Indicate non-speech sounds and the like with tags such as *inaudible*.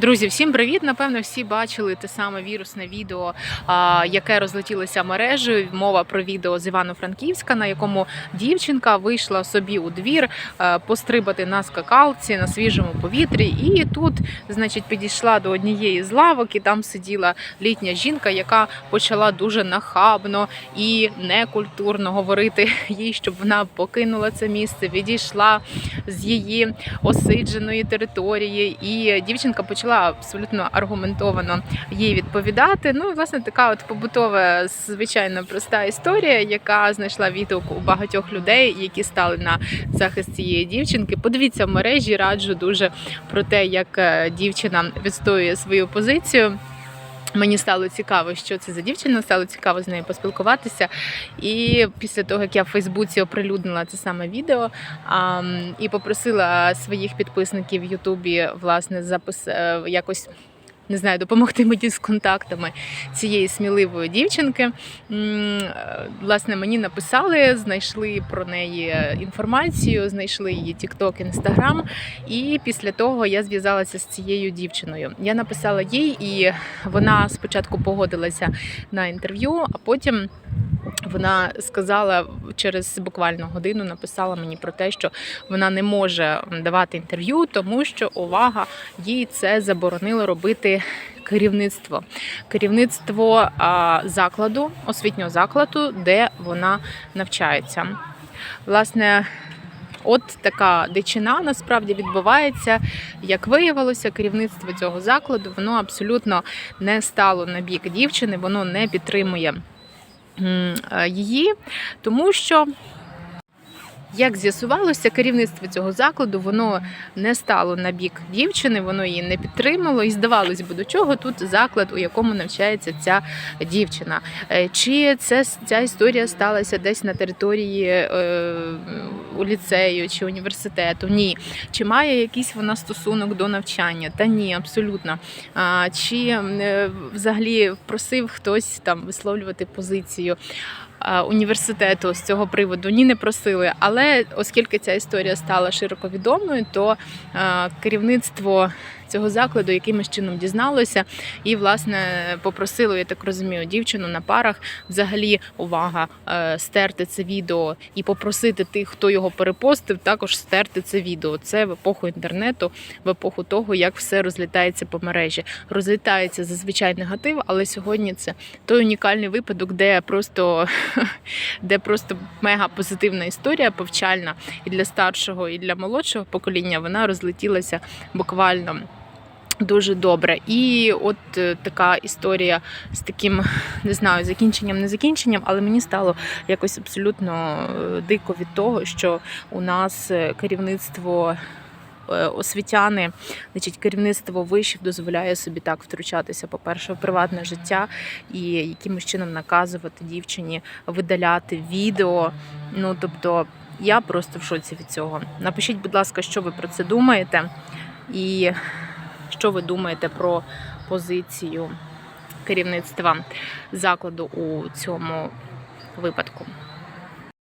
Друзі, всім привіт! Напевно, всі бачили те саме вірусне відео, яке розлетілося мережею. Мова про відео з Івано-Франківська, на якому дівчинка вийшла собі у двір е, пострибати на скакалці на свіжому повітрі. І тут, значить, підійшла до однієї з лавок, і там сиділа літня жінка, яка почала дуже нахабно і некультурно говорити їй, щоб вона покинула це місце, відійшла з її осидженої території. І дівчинка почала абсолютно аргументовано їй відповідати. Ну, і, власне, така от побутова, звичайно, проста історія, яка знайшла відгук у багатьох людей, які стали на захист цієї дівчинки. Подивіться в мережі, раджу дуже про те, як е, дівчина відстоює свою позицію. Мені стало цікаво, що це за дівчина, стало цікаво з нею поспілкуватися. І після того, як я в Фейсбуці оприлюднила це саме відео а, і попросила своїх підписників в Ютубі власне запис е, якось. Не знаю, допомогти мені з контактами цієї сміливої дівчинки. Е, Власне, мені написали, знайшли про неї інформацію, знайшли її TikTok, Instagram. І після того я зв'язалася з цією дівчиною. Я написала їй, і вона спочатку погодилася на інтерв'ю, а потім. Вона сказала через буквально годину, написала мені про те, що вона не може давати інтерв'ю, тому що увага їй це заборонило робити керівництво. Керівництво а, закладу, освітнього закладу, де вона навчається. Власне, От така дичина насправді відбувається. Як виявилося, керівництво цього закладу воно абсолютно не стало на бік дівчини, воно не підтримує її, тому що. Як з'ясувалося, керівництво цього закладу воно не стало на бік дівчини, воно її не підтримало, і здавалось би, до чого тут заклад, у якому навчається ця дівчина. Е, Чи це ця історія сталася десь на території е, у ліцею чи університету? Ні. Чи має якийсь вона стосунок до навчання? Та ні, абсолютно. А, Чи е, взагалі просив хтось там висловлювати позицію? Університету з цього приводу ні не просили, але оскільки ця історія стала широко відомою, то керівництво цього закладу якимось чином дізналося і, власне, попросило, я так розумію, дівчину на парах взагалі увага е, стерти це відео і попросити тих, хто його перепостив, також стерти це відео. Це в епоху інтернету, в епоху того, як все розлітається по мережі. Розлітається зазвичай негатив, але сьогодні це той унікальний випадок, де просто *laughs* де просто мега позитивна історія, повчальна і для старшого, і для молодшого покоління. Вона розлетілася буквально. Дуже добре, і от е, така історія з таким не знаю, закінченням, не закінченням, але мені стало якось абсолютно е, дико від того, що у нас е, керівництво. Освітяни, значить, керівництво вишів дозволяє собі так втручатися, по-перше, в приватне життя і якимось чином наказувати дівчині видаляти відео. Ну тобто, я просто в шоці від цього. Напишіть, будь ласка, що ви про це думаєте, і що ви думаєте про позицію керівництва закладу у цьому випадку.